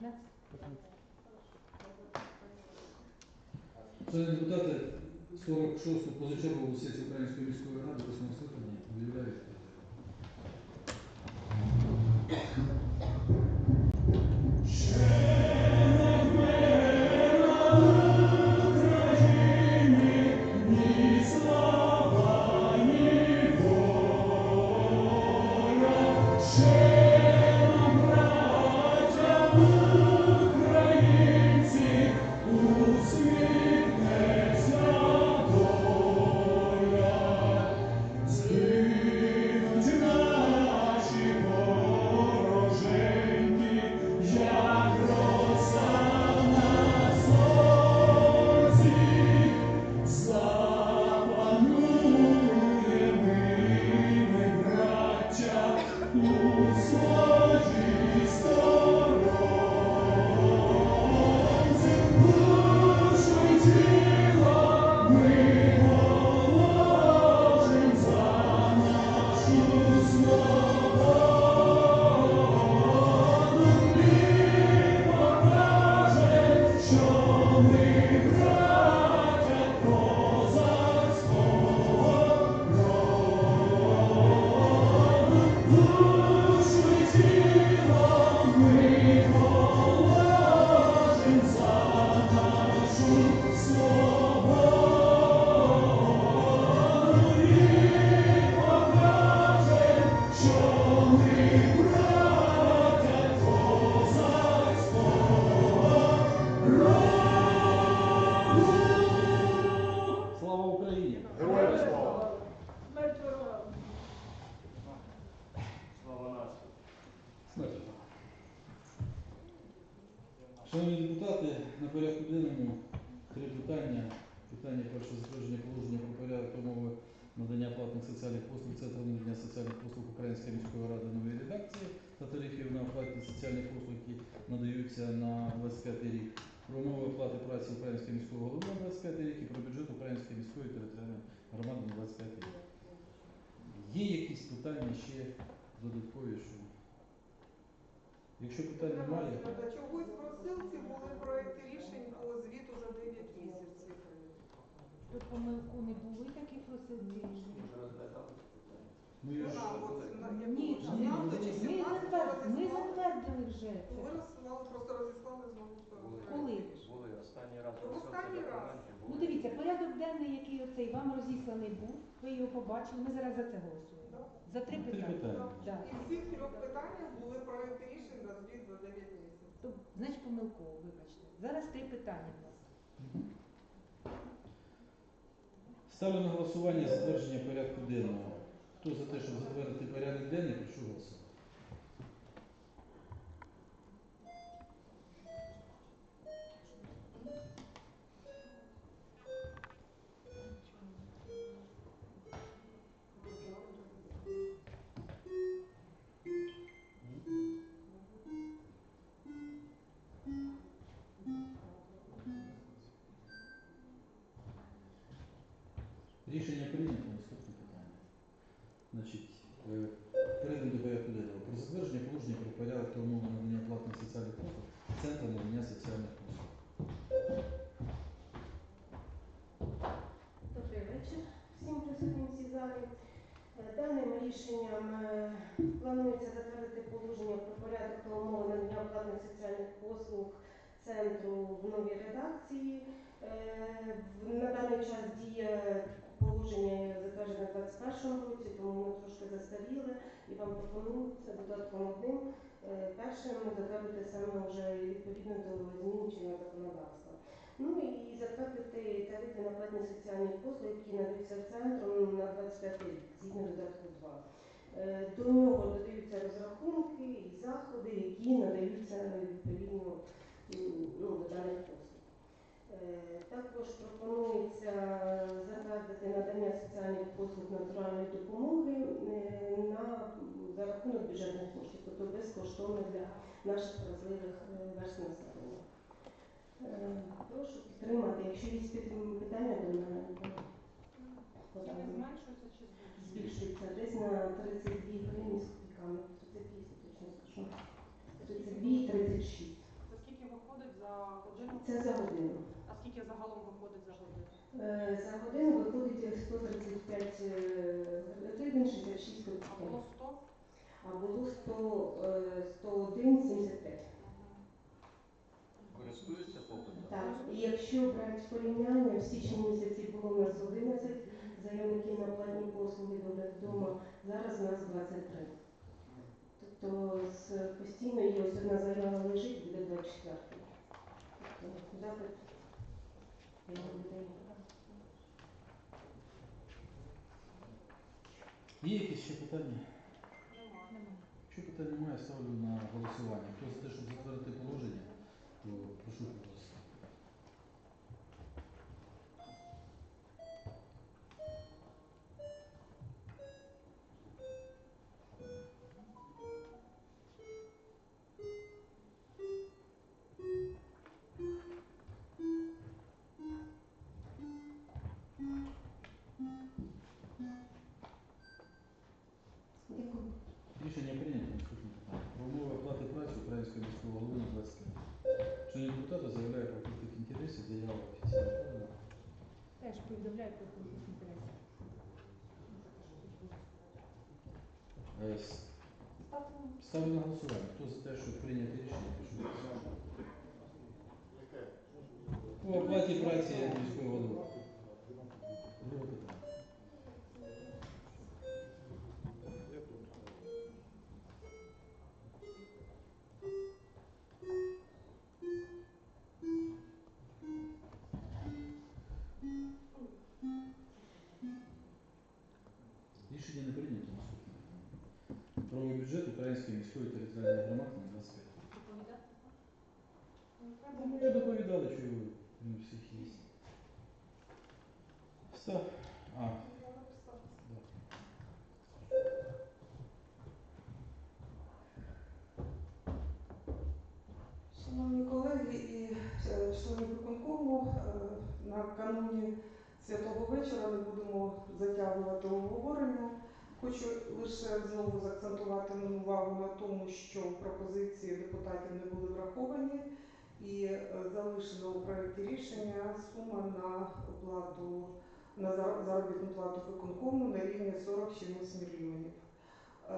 15. Шановні депутати, 46-ту позачергову сесію Української міської ради 8 скликання об'являю. Lord. Шановні депутати, на порядку денному три питання. Питання перше затвердження положення про порядок умови надання платних соціальних послуг Центру надання соціальних послуг Української міської ради нової редакції та тарифів на оплатні соціальні послуги, які надаються на 25 рік. Про умови оплати праці Української міського голови на 25 рік і про бюджет Української міської територіальної громади на 25 рік. Є якісь питання ще додаткові, що Якщо питань немає, Чогось в розсилці були проекти рішень по звіту за 9 місяців. Тут помилку не було і таких просили. ну, я ж- нам от на- Ні, якого ні, ми 17 затвердили, ми розіслали? затвердили вже Ви це. розсилали, просто розіслали знову. Коли? були останній раз. Ну, останній раз. Ну дивіться, порядок денний, який оцей вам розісланий був, ви його побачили, ми зараз за це голосуємо. Да. За три Три питання. питання. Да. І в всіх трьох питаннях були проекти за за 9 місяців. То, значить помилково, вибачте. Зараз три питання в нас. Ставлю на голосування затвердження порядку денного. Хто за те, щоб затвердити порядок денний, прошу голосувати. Рішення прийнято. Наступне питання. Значить, е, перейдемо до порядку денного. Про затвердження положення про порядок та умови надання платних соціальних послуг Центру надання соціальних послуг. Добрий вечір всім присутнім в цій залі. Е, Даним рішенням е, планується затвердити положення про порядок та умови надання платних соціальних послуг центру в новій редакції. На даний час діє положення затверджене в 2021 році, тому воно трошки застаріле і вам пропонується додатком одним е, першим затвердити саме вже відповідно до змін законодавства. Ну і затвердити тарифи на платні соціальні послуги, які надаються центром на 25 рік, згідно додатку 2. Е, До нього додаються розрахунки і заходи, які надаються відповідно ну, до даних послуг. Е, Також пропонується затвердити надання соціальних послуг натуральної допомоги е, на за рахунок бюджетних коштів, тобто безкоштовно для наших вразливих е, верств населення. Прошу підтримати, якщо є питання до мене, збільшується десь на 32 гривні з копійками, 38 точно скажу. 32-36. Це Це за годину. А скільки загалом виходить за годину? Е, За виходить 135 е, гривень 66 А копійок. було 100? А було 100, е, 101,75. Користуються попитом? Так, і якщо брати порівняння, в січні місяці було у нас 11 заявників на платні послуги вдома, зараз у нас 23. Тобто з постійно є ось одна заява лежить, буде 24. Тобто запит його Є якісь ще питання? Якщо питань немає, ставлю на голосування. Хто за те, щоб затвердити положення, то прошу голосувати. Теж повідомляю про конфлікт інтересів. Е, с- Ставлю на голосування. Хто за те, щоб прийняти рішення, прошу голосувати. По оплаті праці міського голови. Про бюджет Української міської територіальної громади на 25. Ну, вже доповідали, що ну, всіх є. Став. А. Шановні колеги і члени виконкому, е, накануні святого вечора не будемо затягувати обговорення. Хочу лише знову заакцентувати увагу на тому, що пропозиції депутатів не були враховані і е, залишено у проєкті рішення сума на оплату на заробітну плату виконкому на рівні 40 чимось мільйонів. Е,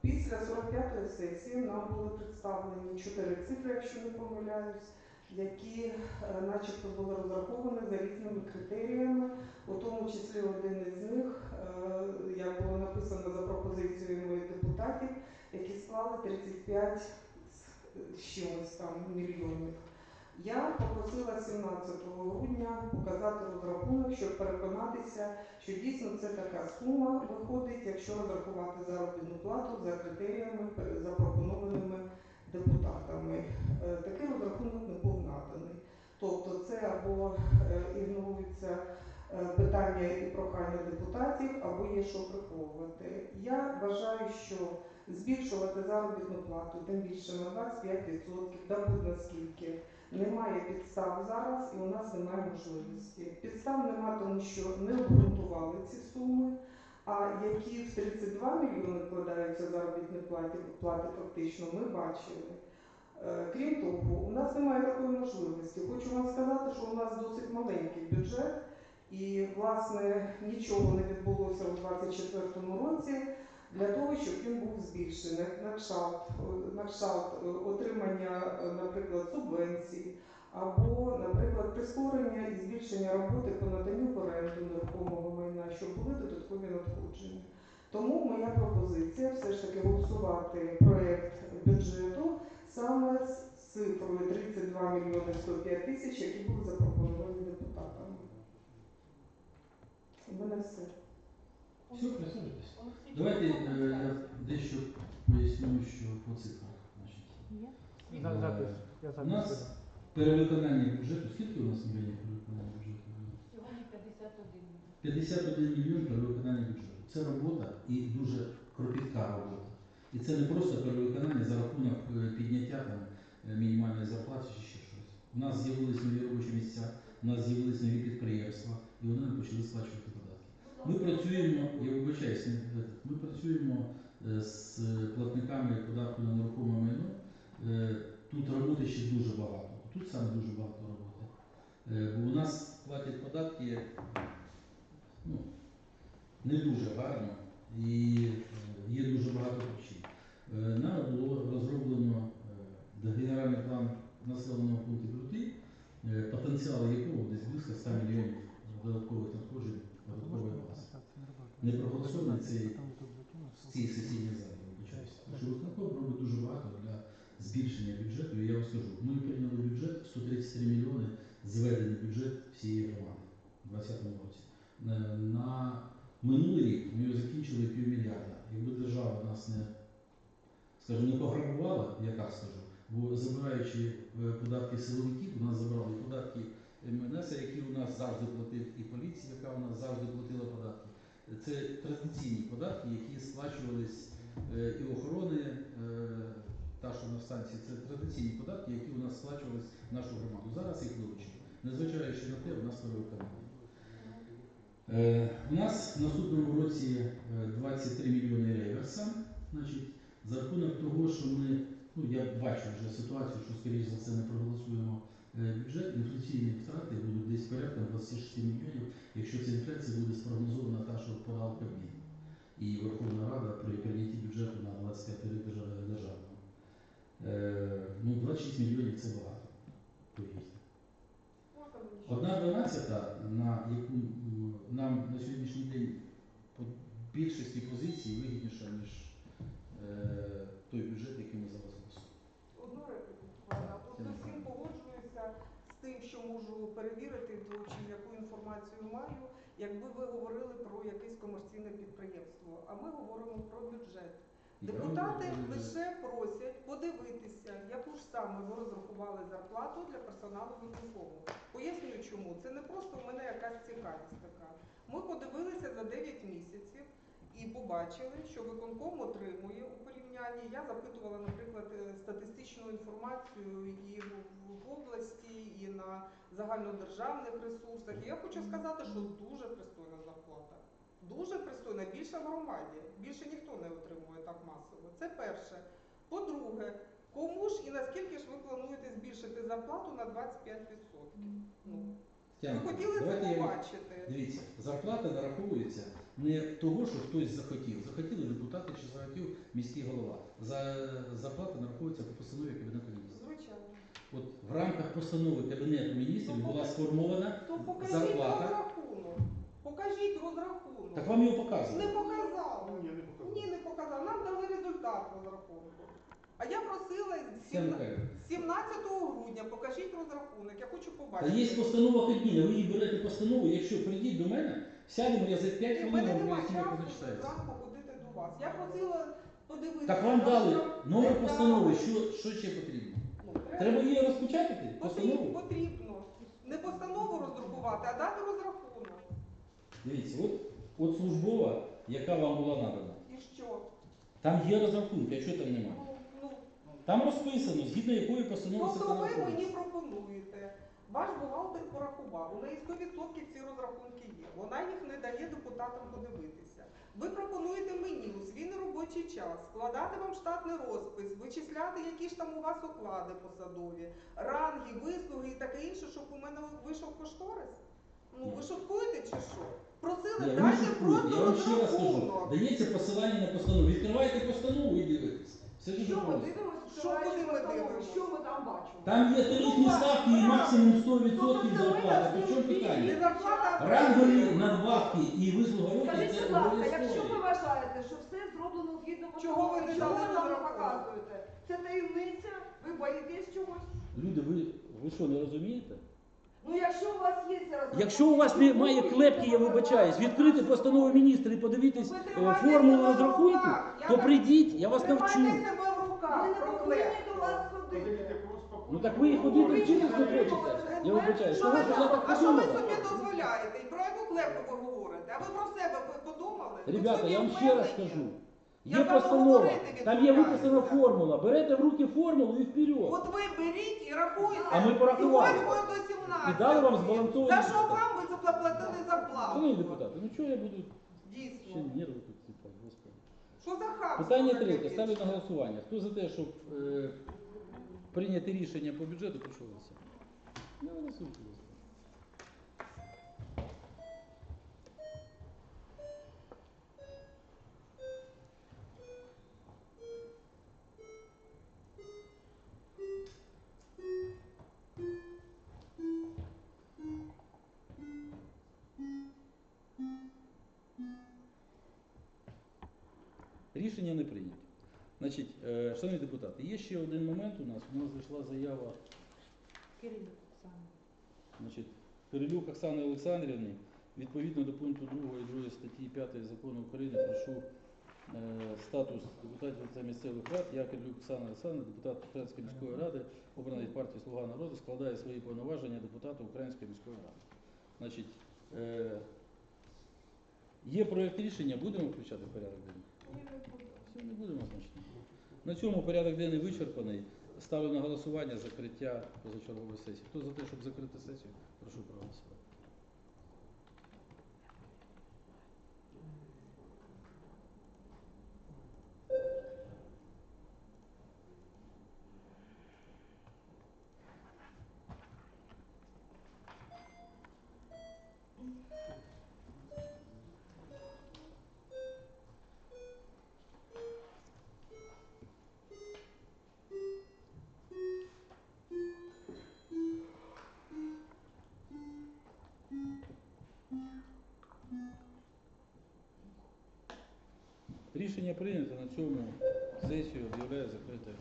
Після 45-ї сесії нам були представлені чотири цифри, якщо не помиляюсь, які е, начебто були розраховані за різними критеріями, у тому числі один із них, пропозиціями депутатів, які склали 35 з- там мільйонів. Я попросила 17 грудня показати розрахунок, щоб переконатися, що дійсно це така сума виходить, якщо розрахувати заробітну плату за критеріями, е, запропонованими депутатами. Е, Такий розрахунок не був наданий. Тобто це або е, ігнорується питання і прохання депутатів, або є що приховувати. Я вважаю, що збільшувати заробітну плату, тим більше на 25%, да будь наскільки, немає підстав зараз і у нас немає можливості. Підстав немає, тому що не обґрунтували ці суми. А які в 32 мільйони вкладаються заробітні плати, плати фактично, ми бачили. Е, Крім того, у нас немає такої можливості. Хочу вам сказати, що у нас досить маленький бюджет, і власне нічого не відбулося у 2024 році для того, щоб він був збільшений. На кшалт, е, на кшалт е, отримання, наприклад, субвенцій, або, наприклад, прискорення і збільшення роботи по наданню оренду нерухомого майна, щоб були додаткові надходження. Тому моя пропозиція все ж таки голосувати проєкт бюджету саме з цифрою 32 мільйони 105 тисяч, які були запропоновані депутатами. У мене все. Все, присаджуйтесь. Давайте е, я дещо поясню, що по цифрах. Значить. За запис. Я У нас перевиконання бюджету. Скільки у нас мільйонів перевиконання бюджету? Сьогодні 51. 51 мільйон перевиконання бюджету. Це робота і дуже кропітка робота. І це не просто перевиконання за рахунок е, підняття там, е, мінімальної зарплати чи ще щось. У нас з'явились нові робочі місця, у нас з'явились нові підприємства, і вони не почали сплачувати. Ми працюємо, я вибачаюсь, е, ми працюємо е, з платниками податку на нерухоме майно. Е, Тут роботи ще дуже багато. Тут саме дуже багато роботи. Е, Бо у нас платять податки ну, не дуже гарно і є дуже багато причин. Нами було розроблено генеральний план населеного пункту Крути, потенціал якого десь близько 100 мільйонів додаткових надходжень бази. Не проголосований цей в цій сесійній залі, що робить дуже багато для збільшення бюджету. І я вам скажу, ми прийняли бюджет 133 мільйони, зведений бюджет всієї громади у 2020 році. Е, На минулий рік ми його закінчили півмільярда. Якби держава нас не, скажімо, не пограбувала, я так скажу, бо забираючи е, податки силовиків, у нас забрали податки МНС, які у нас завжди платив, і поліція, яка у нас завжди платила податки. Це традиційні податки, які сплачувались е, і охорони, е, та, що на станції, це традиційні податки, які у нас сплачувались в нашу громаду. Зараз їх вилучили. Незважаючи на те, у нас перевиконання. Е, У нас в наступному році е, 23 мільйони реверса. Значить, за рахунок того, що ми, ну я бачу вже ситуацію, що скоріш за все не проголосуємо бюджет, інфляційні втрати будуть десь порядком 26 мільйонів, якщо ця інфляція буде спрогнозована та, що подав Кабмін і Верховна Рада при прийнятті бюджету на 25 рік державного. Е, ну, 26 мільйонів це багато. повірте. Одна дванадцята, на яку нам на сьогоднішній день по більшості позицій вигідніша, ніж е, той бюджет, який ми зараз голосуємо. Одну репліку. буквально. Тут Це не всім погоджуюся з тим, що можу перевірити, то чи яку інформацію маю, якби ви говорили про якесь комерційне підприємство. А ми говоримо про бюджет. Депутати лише просять подивитися, яку ж саме ви розрахували зарплату для персоналу виконкому. Пояснюю, чому. Це не просто в мене якась цікавість така. Ми подивилися за 9 місяців і побачили, що виконком отримує у порівнянні. Я запитувала, наприклад, е, статистичну інформацію і в, області, і на загальнодержавних ресурсах. І я хочу сказати, що дуже пристойна зарплата. Дуже пристойна, більше в громаді. Більше ніхто не отримує так масово. Це перше. По-друге, кому ж і наскільки ж ви плануєте збільшити зарплату на 25%? Ну, ви хотіли це давайте я побачити. Дивіться, зарплата нараховується не того, що хтось захотів. Захотіли депутати чи захотів міський голова. За зарплата нараховується по постанові Кабінету міністрів. Звичайно. От в рамках постанови Кабінету міністрів була сформована. То покажіть Зарплата. розрахунок. Покажіть розрахунок. Так вам його показували. Не показали. Ні, не показав. Ні, не показав. Нам дали результат розрахунку. А я просила з Це 17 Михайло. 17 грудня покажіть розрахунок. Я хочу Та побачити. є постанова Кабміна, ви її берете постанову, якщо прийдіть до мене, сядемо, я за 5 Ні, хвилин мене вам немає поясню, як часу воно читається. зранку ходити до вас. Я просила подивитися. Так вам дали номер постанови, що, що ще потрібно? Ну, Треба її розпечатати, Потрібно, постанову. потрібно. Не постанову роздрукувати, а дати розрахунок. Дивіться, от, от службова, яка вам була надана. І що? Там є розрахунки, а що там немає? Там розписано, згідно якої постанови Тобто ви мені пропонуєте. Ваш бухгалтер порахував, у неї 100% ці розрахунки є. Вона їх не дає депутатам подивитися. Ви пропонуєте мені у свій неробочий час складати вам штатний розпис, вичисляти, які ж там у вас оклади посадові, ранги, вислуги і таке інше, щоб у мене вийшов кошторис? Ну ви шуткуєте чи що? Просили не дайте шуткую, просто я вам ще раз кажу, розрахунок. дається посилання на постанову. Відкривайте постанову і дивитесь. Все дуже Що ми просто. дивимося, Що куди ми дивимося? Що ми там бачимо? Там є тарифні Ну, ставки і максимум 100% Тобто це зарплати. При чому питання? Рангові надбавки і вислуга років Скажіть, це будь ласка, якщо ви обов'язково. вважаєте, що все зроблено згідно Чого ви не чого ви нам показуєте? Це таємниця? Ви боїтесь чогось? Люди, ви, ви що, не розумієте? Якщо у вас немає клепки, я вибачаюсь, відкрити постанову міністра і подивитись е, формулу розрахунку, то прийдіть, я вас Тримайте навчу. себе в Ми руках, не про повинні до вас ходити. Ну так ви і ходите, Ви чи не хочете? Я вибачаюсь, Що ви, ви вже так а що ви собі дозволяєте? І про яку клепку ви говорите? А ви про себе ви подумали? Ви Ребята, собі я вам ще раз впевнені? кажу. Я Є постанова, говорити там є відмовляюся. виписана формула. Берете в руки формулу і вперед. От ви беріть і рахуйте. А ми порахували. З 8 до 17. І дали вам збалансовані За що вам ви заплатили зарплату? Шановні депутати, ну чого я буду ще Дійсно. нерви тут ціпати, господи. Що за хамство? Питання таке третє. Ставлю на голосування. Хто за те, щоб е, прийняти рішення по бюджету, прошу голосувати. Не голосуйте, будь ласка. Рішення не прийнято. Значить, е, шановні депутати, є ще один момент у нас. У нас зайшла заява Кирило саме. Значить, Кирилюк Оксани Олександрівни, відповідно до пункту 2 і 2 статті 5 закону України прошу е, статус депутатів та місцевих рад. Я Кирилюк Оксана Олександрівна, депутат Української міської ради, обраний від партії Слуга народу, складає свої повноваження депутата Української міської ради. Значить, е, є проєкт рішення, будемо включати в порядок денний? Не будемо, значно. На цьому порядок денний вичерпаний. Ставлю на голосування закриття позачергової сесії. Хто за те, щоб закрити сесію, прошу проголосувати. Рішення прийнято. На цьому сесію об'являю закритою.